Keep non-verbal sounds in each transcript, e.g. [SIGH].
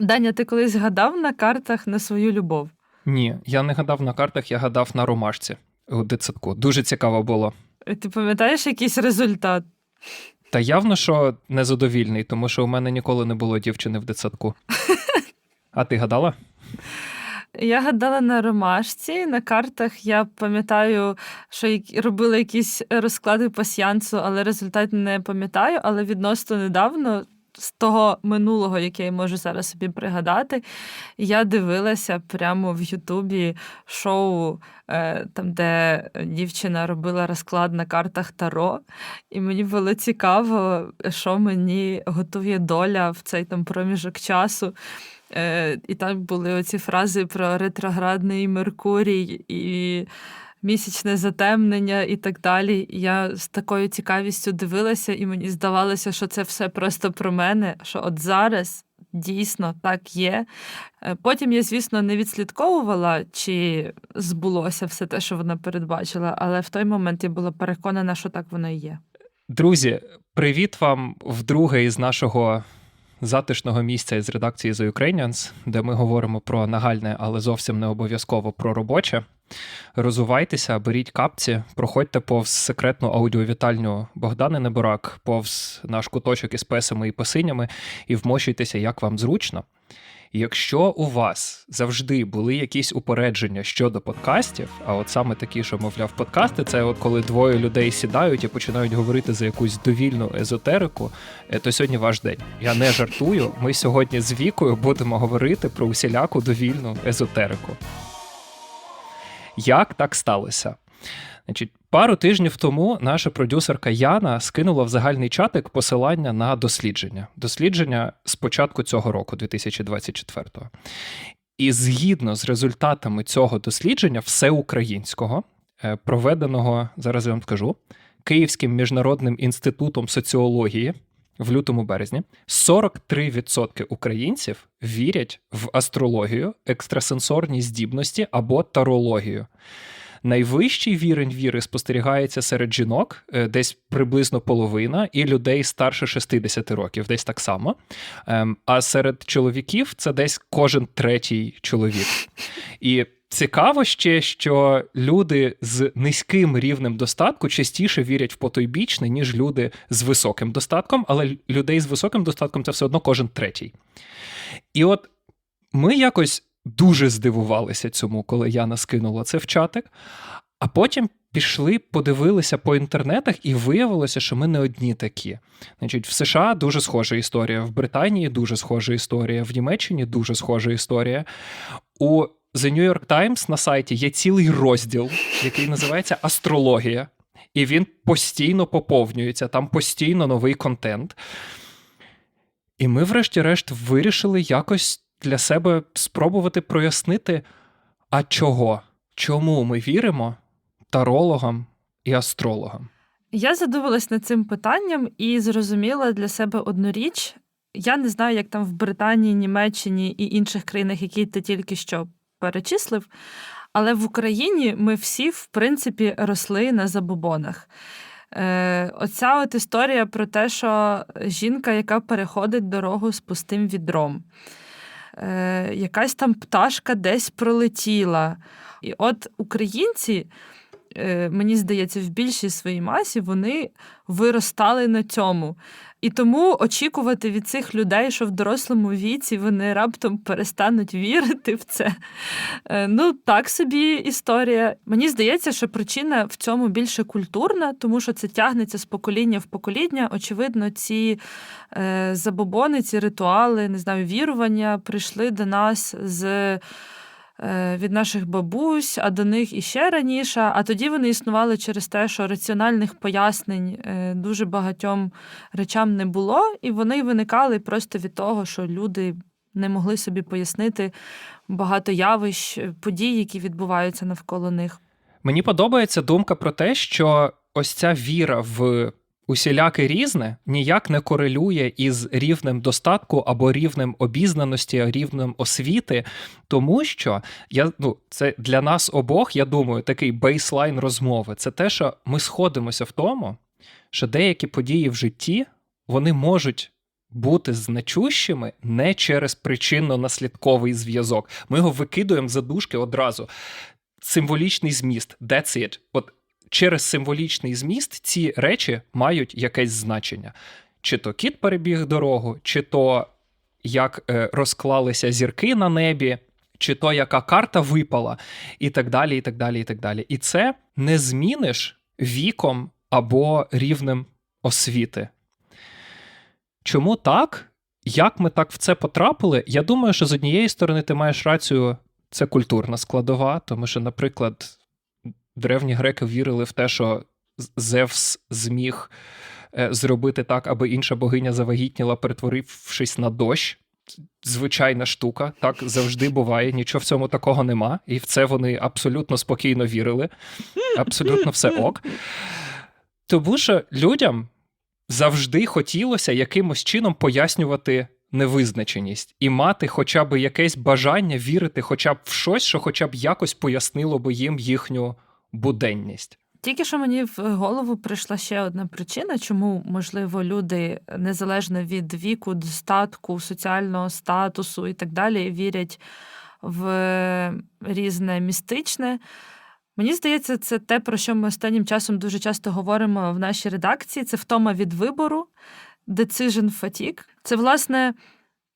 Даня, ти колись гадав на картах на свою любов? Ні, я не гадав на картах, я гадав на ромашці у дитсадку. Дуже цікаво було. Е, Ти пам'ятаєш якийсь результат? Та явно, що незадовільний, тому що у мене ніколи не було дівчини в дитсадку. [LAUGHS] А ти гадала? Я гадала на ромашці. На картах я пам'ятаю, що робила якісь розклади пасьянсу, але результат не пам'ятаю. Але відносно недавно, з того минулого, яке я можу зараз собі пригадати, я дивилася прямо в Ютубі шоу, е, там, де дівчина робила розклад на картах Таро. І мені було цікаво, що мені готує доля в цей там проміжок часу. Е, і там були оці фрази про ретроградний Меркурій і місячне затемнення і так далі. Я з такою цікавістю дивилася, і мені здавалося, що це все просто про мене, що от зараз. Дійсно, так є. Е, Потім я, звісно, не відслідковувала, чи збулося все те, що вона передбачила, але в той момент я була переконана, що так воно і є. Друзі, привіт вам вдруге із нашого затишного місця із редакції The Ukrainians, де ми говоримо про нагальне, але зовсім не обов'язково про робоче. Розувайтеся, беріть капці, проходьте повз секретну аудіовітальню Богдани Неборак, повз наш куточок із песами і песинями, і вмощуйтеся, як вам зручно. Якщо у вас завжди були якісь упередження щодо подкастів, а от саме такі, що мовляв, подкасти, це от коли двоє людей сідають і починають говорити за якусь довільну езотерику, е, то сьогодні ваш день. Я не жартую. Ми сьогодні з вікою будемо говорити про усіляку довільну езотерику. Як так сталося? Значить, пару тижнів тому наша продюсерка Яна скинула в загальний чатик посилання на дослідження. Дослідження з початку цього року, 2024-го. І згідно з результатами цього дослідження, всеукраїнського, е, проведеного, зараз я вам скажу, Київським міжнародним інститутом соціології в лютому березні, 43% українців вірять в астрологію, екстрасенсорні здібності або тарологію. Найвищий вірень віри спостерігається серед жінок, е, десь приблизно половина, і людей старше 60 років, десь так само. Ем, А серед чоловіків це десь кожен третій чоловік. І цікаво ще, що люди з низьким рівнем достатку частіше вірять в потойбічне, ніж люди з високим достатком, але людей з високим достатком це все одно кожен третій. І от ми якось дуже здивувалися цьому, коли Яна скинула це в чатик. А потім пішли, подивилися по інтернетах, і виявилося, що ми не одні такі. Значить, в США дуже схожа історія, в Британії дуже схожа історія, в Німеччині дуже схожа історія. У The New York Times на сайті є цілий розділ, який називається Астрологія. І він постійно поповнюється, там постійно новий контент. І ми, врешті-решт, вирішили якось для себе спробувати прояснити, а чого? Чому ми віримо тарологам і астрологам? Я задумалась над цим питанням і зрозуміла для себе одну річ. Я не знаю, як там в Британії, Німеччині і інших країнах, які ти тільки що перечислив. Але в Україні ми всі, в принципі, росли на забобонах. Е, оця от історія про те, що жінка, яка переходить дорогу з пустим відром, е, якась там пташка десь пролетіла. І от українці, мені здається, в більшій своїй масі вони виростали на цьому. І тому очікувати від цих людей, що в дорослому віці вони раптом перестануть вірити в це. е, Ну, так собі історія. Мені здається, що причина в цьому більше культурна, тому що це тягнеться з покоління в покоління. Очевидно, ці е, забобони, ці ритуали, не знаю, вірування прийшли до нас з. Е, Від наших бабусь, а до них іще раніше. А тоді вони існували через те, що раціональних пояснень е, дуже багатьом речам не було, і вони виникали просто від того, що люди не могли собі пояснити багато явищ, подій, які відбуваються навколо них. Мені подобається думка про те, що ось ця віра в усіляке різне ніяк не корелює із рівнем достатку або рівнем обізнаності, рівнем освіти, тому що я ну це для нас обох, я думаю, такий бейслайн розмови. Це те, що ми сходимося в тому, що деякі події в житті вони можуть бути значущими не через причинно-наслідковий зв'язок. Ми його викидуємо за дужки одразу. Символічний зміст, that's it. От через символічний зміст ці речі мають якесь значення. Чи то кіт перебіг дорогу, чи то як е, розклалися зірки на небі, чи то яка карта випала, і так далі, і так далі, і так далі. І це не зміниш віком або рівнем освіти. Чому так? Як ми так в це потрапили? Я думаю, що з однієї сторони ти маєш рацію, це культурна складова, тому що, наприклад, древні греки вірили в те, що Зевс зміг е, зробити так, аби інша богиня завагітніла, перетворившись на дощ. Звичайна штука, так завжди буває, нічого в цьому такого нема. І в це вони абсолютно спокійно вірили. Абсолютно все ок. Тому що людям завжди хотілося якимось чином пояснювати невизначеність і мати хоча б якесь бажання вірити хоча б в щось, що хоча б якось пояснило би їм їхню буденність. Тільки що мені в голову прийшла ще одна причина, чому, можливо, люди незалежно від віку, достатку, соціального статусу і так далі, вірять в різне містичне. Мені здається, це те, про що ми останнім часом дуже часто говоримо в нашій редакції. Це втома від вибору, decision fatigue. Це, власне,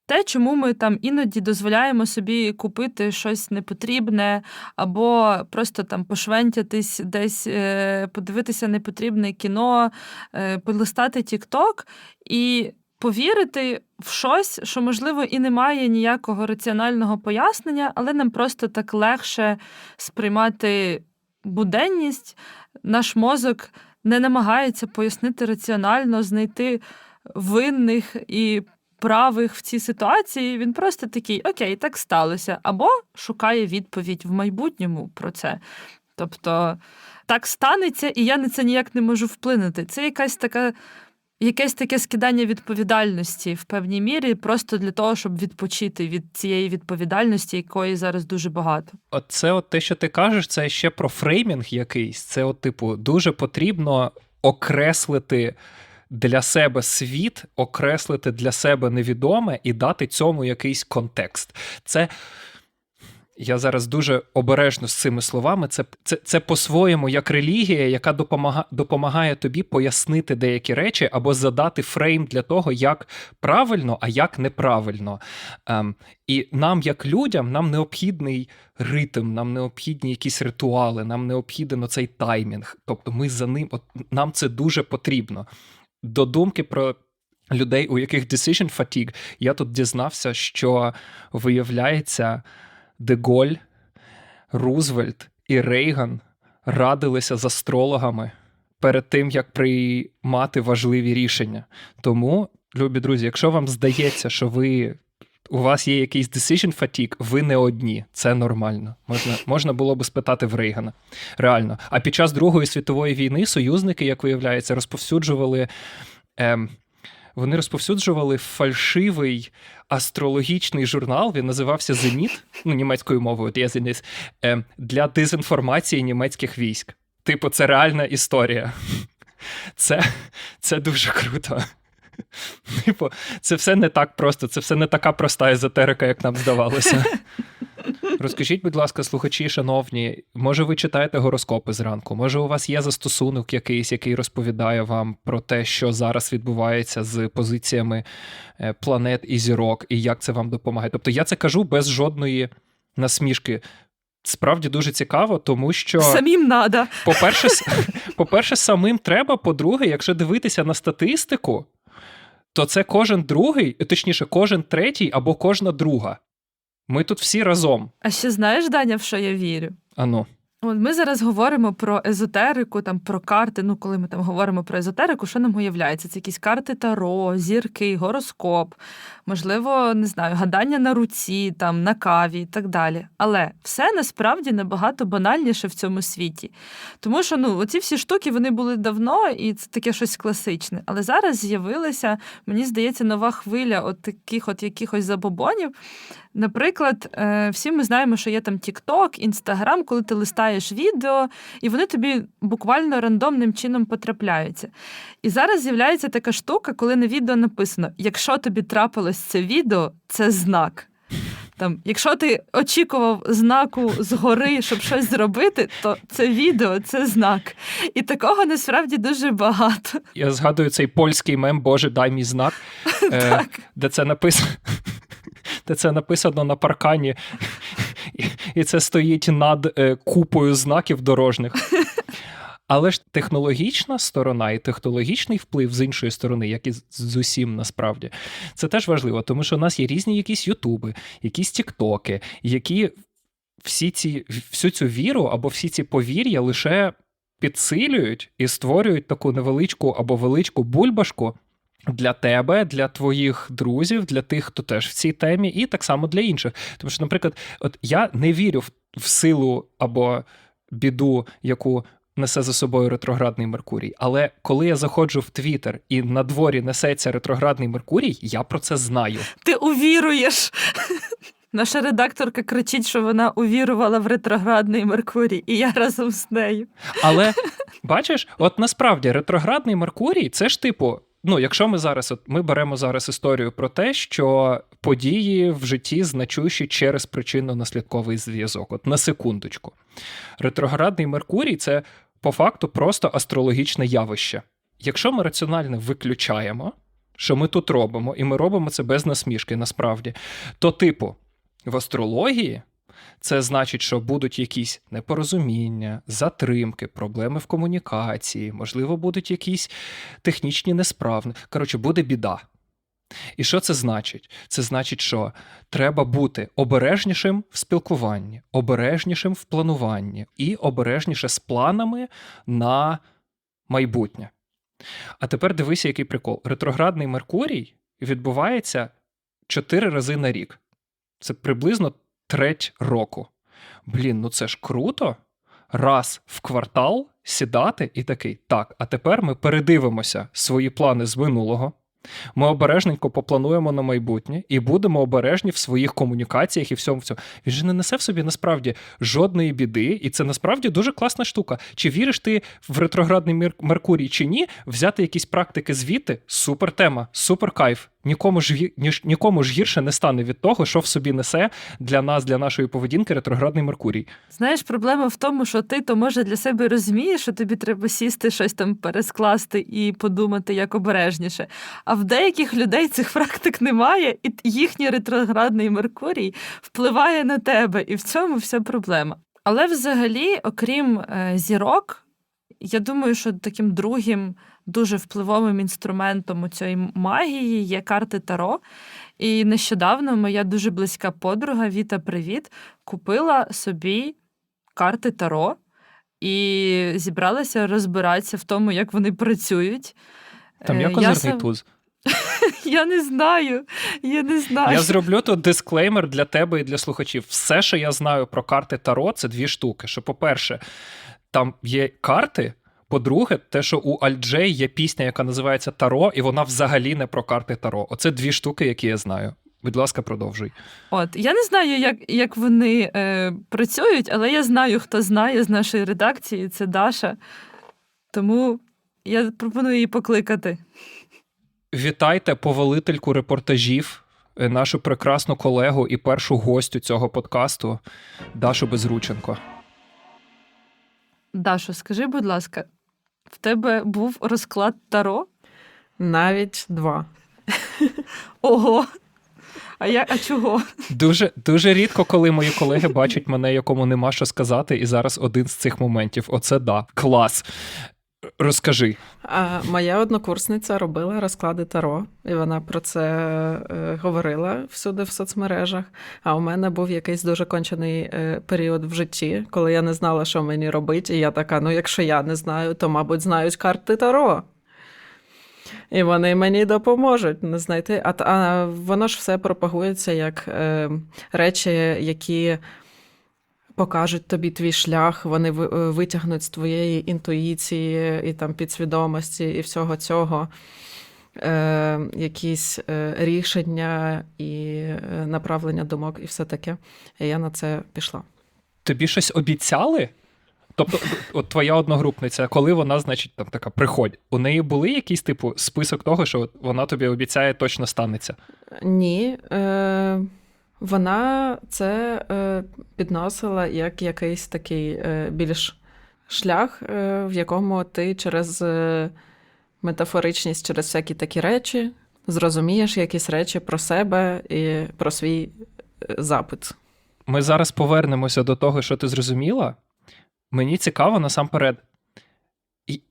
те, чому ми там іноді дозволяємо собі купити щось непотрібне, або просто там пошвентятись, десь е, подивитися непотрібне кіно, е, полистати TikTok і повірити в щось, що, можливо, і не має ніякого раціонального пояснення, але нам просто так легше сприймати буденність. Наш мозок не намагається пояснити раціонально, знайти винних і правих в цій ситуації. Він просто такий: Окей, так сталося, або шукає відповідь в майбутньому про це. Тобто так станеться, і я на це ніяк не можу вплинути. Це якась така. Якесь таке скидання відповідальності в певній мірі, просто для того, щоб відпочити від цієї відповідальності, якої зараз дуже багато. От це от те, що ти кажеш, це ще про фреймінг якийсь. Це, от, типу, дуже потрібно окреслити для себе світ, окреслити для себе невідоме і дати цьому якийсь контекст. Це. Я зараз дуже обережно з цими словами. Це це, це по-своєму як релігія, яка допомагає допомагає тобі пояснити деякі речі або задати фрейм для того, як правильно, а як неправильно. Ем, І нам, як людям, нам необхідний ритм, нам необхідні якісь ритуали, нам необхідно цей таймінг. Тобто, ми за ним, от нам це дуже потрібно. До думки про людей, у яких decision fatigue, я тут дізнався, що виявляється. Деголь, Рузвельт і Рейган радилися з астрологами перед тим, як приймати важливі рішення. Тому, любі друзі, якщо вам здається, що ви. У вас є якийсь decision fatigue, ви не одні, це нормально. Можна можна було би спитати в Рейгана. Реально. А під час Другої світової війни союзники, як виявляється, розповсюджували ем, вони розповсюджували фальшивий астрологічний журнал. Він називався Зеніт, ну німецькою мовою, от я Зеніт, е, для дезінформації німецьких військ. Типу, це реальна історія. Це, Це дуже круто. [LAUGHS] Типу, це все не так просто, це все не така проста езотерика, як нам здавалося. [LAUGHS] Розкажіть, будь ласка, слухачі, шановні, може ви читаєте гороскопи зранку? Може, у вас є застосунок якийсь, який розповідає вам про те, що зараз відбувається з позиціями е, планет і зірок, і як це вам допомагає? Тобто я це кажу без жодної насмішки. Справді дуже цікаво, тому що самим надо. По-перше, [LAUGHS] по-перше, самим треба. По-друге, якщо дивитися на статистику, то це кожен другий, точніше, кожен третій або кожна друга. Ми тут всі разом. А ще знаєш, Даня, в що я вірю? Ану. Ми зараз говоримо про езотерику, там про карти. Ну, коли ми там говоримо про езотерику, що нам уявляється? Це якісь карти таро, зірки, гороскоп, можливо, не знаю, гадання на руці, там на каві і так далі. Але все насправді набагато банальніше в цьому світі. Тому що ну, оці всі штуки вони були давно, і це таке щось класичне. Але зараз з'явилася, мені здається, нова хвиля от таких от якихось забобонів. Наприклад, е, всі ми знаємо, що є там TikTok, Instagram, коли ти листаєш відео, і вони тобі буквально рандомним чином потрапляються. І зараз з'являється така штука, коли на відео написано: якщо тобі трапилось це відео, це знак. Там, якщо ти очікував знаку згори, щоб щось зробити, то це відео, це знак. І такого насправді дуже багато. Я згадую цей польський мем Боже, дай мій знак, [LAUGHS] е, де це написано. Де це написано на паркані, і, це стоїть над е, купою знаків дорожніх. Але ж технологічна сторона і технологічний вплив з іншої сторони, як і з усім насправді, це теж важливо, тому що у нас є різні якісь Ютуби, якісь Тіктоки, які всі ці, всю цю віру або всі ці повір'я лише підсилюють і створюють таку невеличку або величку бульбашку для тебе, для твоїх друзів, для тих, хто теж в цій темі, і так само для інших. Тому що, наприклад, от я не вірю в, в силу або біду, яку. Несе за собою ретроградний Меркурій. Але коли я заходжу в Твіттер і на дворі несеться ретроградний Меркурій, я про це знаю. Ти увіруєш. [LAUGHS] Наша редакторка кричить, що вона увірувала в ретроградний Меркурій, і я разом з нею. Але [LAUGHS] бачиш, от насправді ретроградний Меркурій це ж типу. Ну, якщо ми зараз, от ми беремо зараз історію про те, що події в житті значущі через причинно-наслідковий зв'язок. От на секундочку. Ретроградний Меркурій це по факту просто астрологічне явище. Якщо ми раціонально виключаємо, що ми тут робимо, і ми робимо це без насмішки, насправді, то, типу, в астрології це значить, що будуть якісь непорозуміння, затримки, проблеми в комунікації, можливо, будуть якісь технічні несправни. Коротше, буде біда. І що це значить? Це значить, що треба бути обережнішим в спілкуванні, обережнішим в плануванні і обережніше з планами на майбутнє. А тепер дивися, який прикол. Ретроградний Меркурій відбувається чотири рази на рік. Це приблизно треть року. Блін, ну це ж круто. Раз в квартал сідати і такий. Так, а тепер ми передивимося свої плани з минулого. Ми обережненько поплануємо на майбутнє і будемо обережні в своїх комунікаціях і всьому цьому. Він же не несе в собі насправді жодної біди, і це насправді дуже класна штука. Чи віриш ти в ретроградний Мер- Меркурій чи ні? Взяти якісь практики звідти супер тема, супер кайф. Нікому ж ніж нікому ж гірше не стане від того, що в собі несе для нас, для нашої поведінки ретроградний Меркурій. Знаєш, проблема в тому, що ти то може для себе розумієш, що тобі треба сісти, щось там перескласти і подумати як обережніше. А в деяких людей цих практик немає, і їхній ретроградний Меркурій впливає на тебе, і в цьому вся проблема. Але взагалі, окрім е, зірок, я думаю, що таким другим дуже впливовим інструментом у цієї магії є карти Таро. І нещодавно моя дуже близька подруга Віта Привіт купила собі карти Таро і зібралася розбиратися в тому, як вони працюють. Там Е, є я козирний сам- туз. [LAUGHS] Я не знаю. Я не знаю. Я зроблю тут дисклеймер для тебе і для слухачів. Все, що я знаю про карти Таро, це дві штуки. Що, по-перше, там є карти. По-друге, те, що у Альджей є пісня, яка називається Таро, і вона взагалі не про карти Таро. Оце дві штуки, які я знаю. Будь ласка, продовжуй. От я не знаю, як, як вони е, працюють, але я знаю, хто знає з нашої редакції. Це Даша. Тому я пропоную її покликати. Вітайте повелительку репортажів, е, нашу прекрасну колегу і першу гостю цього подкасту Дашу Безрученко. Дашо, скажи, будь ласка, в тебе був розклад Таро? Навіть два. [LAUGHS] Ого. А я а чого? Дуже дуже рідко, коли мої колеги бачать мене, якому нема що сказати, і зараз один з цих моментів. Оце да, клас. Розкажи. А моя однокурсниця робила розклади Таро, і вона про це е, говорила всюди в соцмережах. А у мене був якийсь дуже кончений е, період в житті, коли я не знала, що мені робити. І я така: ну, якщо я не знаю, то, мабуть, знають карти Таро. І вони мені допоможуть не знайти. А, а воно ж все пропагується як е, речі, які покажуть тобі твій шлях, вони е, витягнуть з твоєї інтуїції і там підсвідомості і всього цього. Е, якісь е, рішення і е, направлення думок, і все таке. І я на це пішла. Тобі щось обіцяли? Тобто, от твоя одногрупниця, коли вона, значить, там така приходь, у неї були якийсь типу список того, що от вона тобі обіцяє точно станеться. Ні. Е, вона це е, підносила як якийсь такий е, більш шлях, е, в якому ти через е, метафоричність, через всякі такі речі зрозумієш якісь речі про себе і про свій е, запит. Ми зараз повернемося до того, що ти зрозуміла. Мені цікаво насамперед,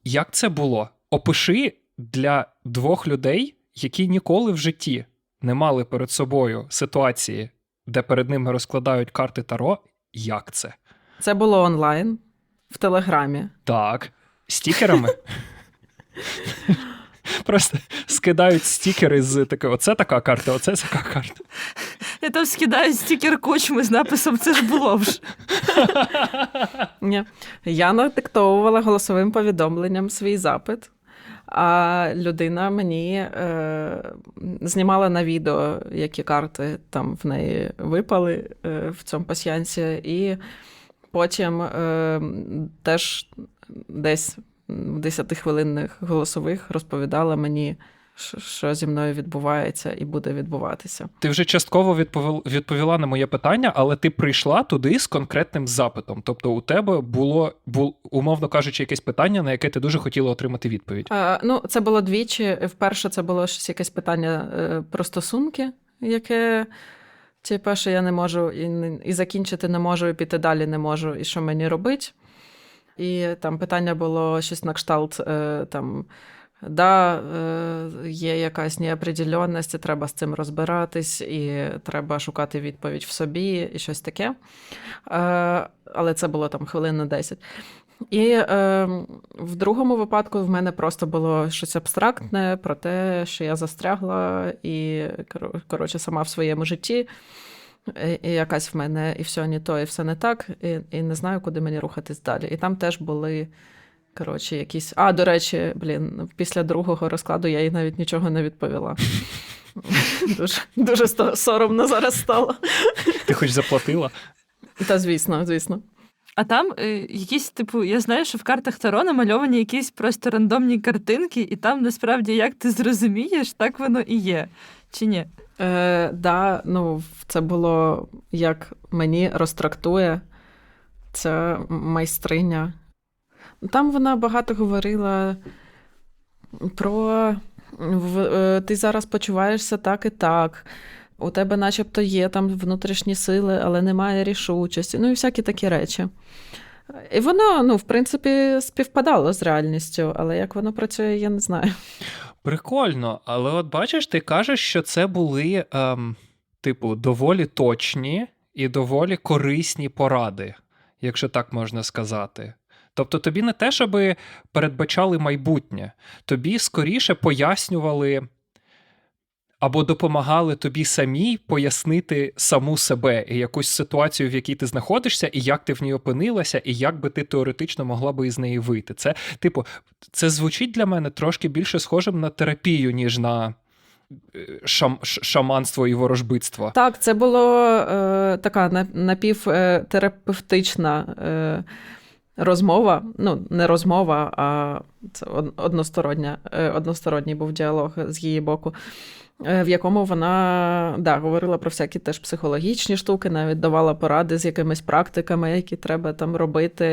як це було? Опиши для двох людей, які ніколи в житті не мали перед собою ситуації, де перед ними розкладають карти Таро. Як це? Це було онлайн в Телеграмі. Так, стікерами. Просто скидають стікери з такої: оце така карта, оце така карта. Я там скидаю стікер кучми з написом Це ж було вже. [LAUGHS] Ні. Я надиктовувала голосовим повідомленням свій запит, а людина мені е, знімала на відео, які карти там в неї випали е, в цьому пасьянці, і потім е, теж десь в 10-хвилинних голосових розповідала мені, що- зі мною відбувається і буде відбуватися. Ти вже частково відповіла, на моє питання, але ти прийшла туди з конкретним запитом. Тобто, у тебе було, бул, умовно кажучи, якесь питання, на яке ти дуже хотіла отримати відповідь. А, ну, це було двічі. Вперше це було щось якесь питання е, про стосунки, яке, типу, що я не можу і, і закінчити не можу, і піти далі не можу, і що мені робити. І там питання було щось на кшталт. Е, там, да, е, є якась неопределенність, треба з цим розбиратись, і треба шукати відповідь в собі, і щось таке. Е, але це було там хвилин на 10. І е, в другому випадку в мене просто було щось абстрактне про те, що я застрягла і коротше сама в своєму житті. І якась в мене і все не то, і все не так, і, і не знаю, куди мені рухатись далі. І там теж були коротше якісь. А, до речі, блін, після другого розкладу я їй навіть нічого не відповіла. [LAUGHS] Дуже, дуже соромно зараз стало. Ти хоч заплатила? Та звісно, звісно. А там е, якісь, типу, я знаю, що в картах Таро намальовані якісь просто рандомні картинки, і там насправді як ти зрозумієш, так воно і є. Чи ні? Е, да, ну, це було як мені розтрактує ця майстриня. Там вона багато говорила про е, ти зараз почуваєшся так і так. У тебе, начебто, є там внутрішні сили, але немає рішучості. Ну і всякі такі речі. І воно, ну, в принципі, співпадало з реальністю, але як воно працює, я не знаю. Прикольно, але от бачиш, ти кажеш, що це були, ем, типу, доволі точні і доволі корисні поради, якщо так можна сказати. Тобто тобі не те, щоби передбачали майбутнє, тобі скоріше пояснювали або допомагали тобі самій пояснити саму себе і якусь ситуацію, в якій ти знаходишся, і як ти в ній опинилася, і як би ти теоретично могла би із неї вийти. Це, типу, це звучить для мене трошки більше схожим на терапію, ніж на е, шам, шаманство і ворожбитство. Так, це було е, така на- напівтерапевтична е, розмова. Ну, не розмова, а це одностороння, е, односторонній був діалог з її боку. е, В якому вона да, говорила про всякі теж психологічні штуки, навіть давала поради з якимись практиками, які треба там робити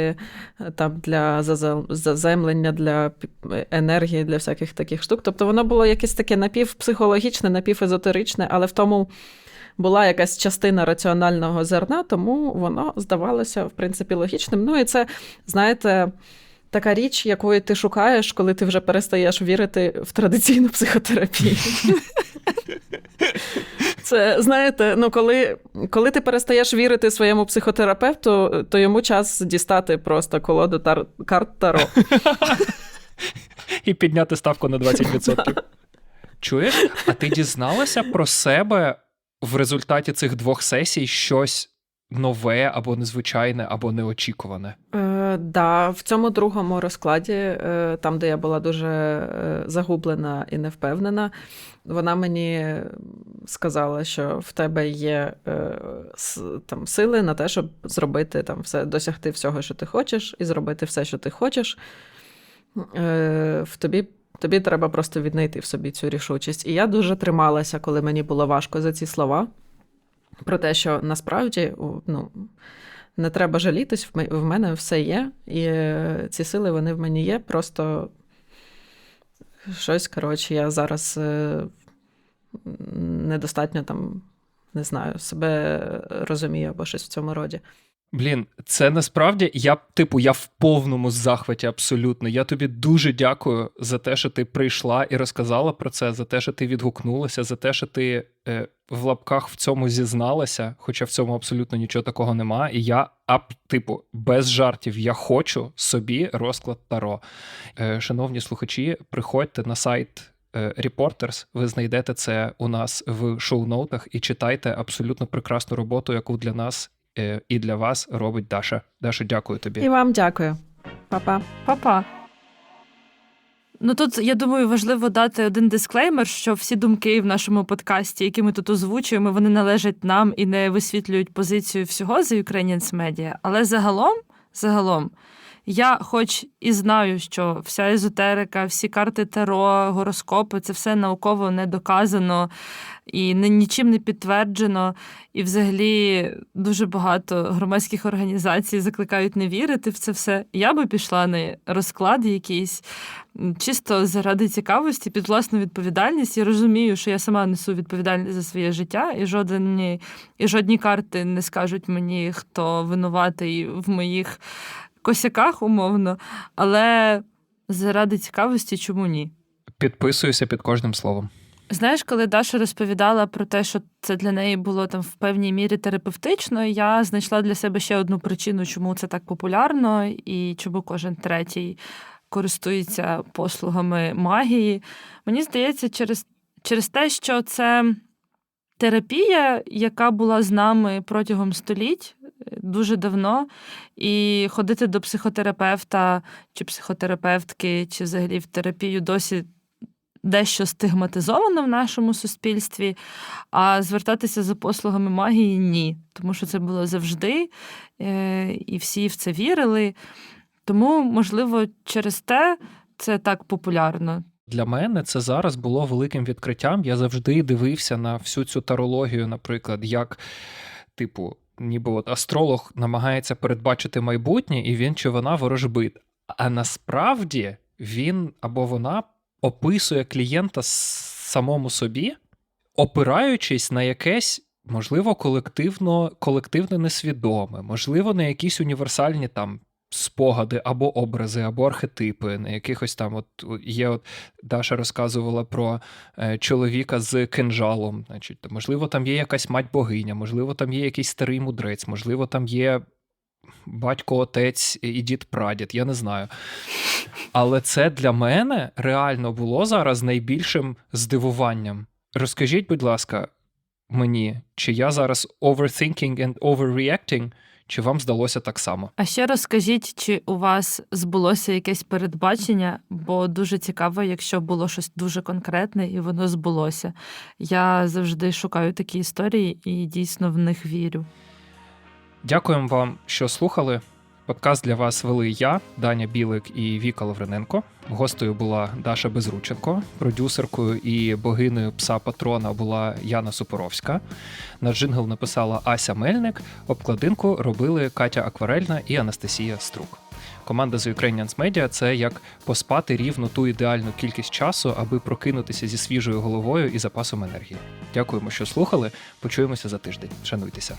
е, там для заземлення, для енергії, для всяких таких штук. Тобто воно було якесь таке напівпсихологічне, напівезотеричне, але в тому була якась частина раціонального зерна, тому воно здавалося, в принципі, логічним. Ну і це, знаєте, така річ, якої ти шукаєш, коли ти вже перестаєш вірити в традиційну психотерапію. [LAUGHS] Це знаєте, ну коли, коли ти перестаєш вірити своєму психотерапевту, то йому час дістати просто колоду тар... карт Таро. І підняти ставку на 20%. [LAUGHS] Чуєш? А ти дізналася про себе в результаті цих двох сесій щось нове або незвичайне, або неочікуване? Е, да, в цьому другому розкладі, е, там, де я була дуже е, загублена і невпевнена, вона мені сказала, що в тебе є е, там, сили на те, щоб зробити там все, досягти всього, що ти хочеш, і зробити все, що ти хочеш. Е, в тобі, тобі треба просто віднайти в собі цю рішучість. І я дуже трималася, коли мені було важко за ці слова. Про те, що насправді ну, не треба жалітись, в мене все є, і е, ці сили вони в мені є. Просто щось, коротше, я зараз е, недостатньо там, не знаю, себе розумію або щось в цьому роді. Блін, це насправді я типу, я в повному захваті абсолютно. Я тобі дуже дякую за те, що ти прийшла і розказала про це, за те, що ти відгукнулася, за те, що ти е, в лапках в цьому зізналася, хоча в цьому абсолютно нічого такого нема. І я, ап, типу, без жартів, я хочу собі розклад Таро. Е, шановні слухачі, приходьте на сайт. е, Reporters, ви знайдете це у нас в шоу-ноутах і читайте абсолютно прекрасну роботу, яку для нас і для вас робить Даша. Даша, дякую тобі. І вам дякую. Па-па. Па-па. Ну тут я думаю, важливо дати один дисклеймер, що всі думки в нашому подкасті, які ми тут озвучуємо, вони належать нам і не висвітлюють позицію всього The Ukrainians Media. Але загалом, загалом, я, хоч і знаю, що вся езотерика, всі карти Таро, гороскопи це все науково не доказано і нічим не підтверджено. І взагалі дуже багато громадських організацій закликають не вірити в це все. Я би пішла на розклад якийсь чисто заради цікавості, під власну відповідальність. Я розумію, що я сама несу відповідальність за своє життя, і жодні, і жодні карти не скажуть мені, хто винуватий в моїх косяках, умовно. Але заради цікавості, чому ні? Підписуюся під кожним словом. Знаєш, коли Даша розповідала про те, що це для неї було там в певній мірі терапевтично, я знайшла для себе ще одну причину, чому це так популярно і чому кожен третій користується послугами магії. Мені здається, через, через те, що це терапія, яка була з нами протягом століть е, дуже давно, і ходити до психотерапевта чи психотерапевтки, чи взагалі в терапію досі дещо стигматизовано в нашому суспільстві, а звертатися за послугами магії ні. Тому що це було завжди, е, і всі в це вірили. Тому, можливо, через те це так популярно. Для мене це зараз було великим відкриттям. Я завжди дивився на всю цю тарологію, наприклад, як, типу, ніби от астролог намагається передбачити майбутнє, і він чи вона ворожбит. А насправді він або вона описує клієнта самому собі, опираючись на якесь. Можливо, колективно, колективне несвідоме, можливо, на якісь універсальні там спогади або образи, або архетипи, на якихось там, от є, от Даша розказувала про е, чоловіка з кинжалом. Значить, можливо, там є якась мать богиня, можливо, там є якийсь старий мудрець, можливо, там є батько, отець і дід прадід, я не знаю. Але це для мене реально було зараз найбільшим здивуванням. Розкажіть, будь ласка, мені, чи я зараз overthinking and overreacting, чи вам здалося так само? А ще розкажіть, чи у вас збулося якесь передбачення, бо дуже цікаво, якщо було щось дуже конкретне і воно збулося. Я завжди шукаю такі історії і дійсно в них вірю. Дякуємо вам, що слухали. Подкаст для вас вели я, Даня Білик і Віка Лавриненко. Гостею була Даша Безрученко, продюсеркою і богинею пса патрона була Яна Супоровська. На джингл написала Ася Мельник. Обкладинку робили Катя Акварельна і Анастасія Струк. Команда The Ukrainians Media – це як поспати рівно ту ідеальну кількість часу, аби прокинутися зі свіжою головою і запасом енергії. Дякуємо, що слухали. Почуємося за тиждень. Шануйтеся.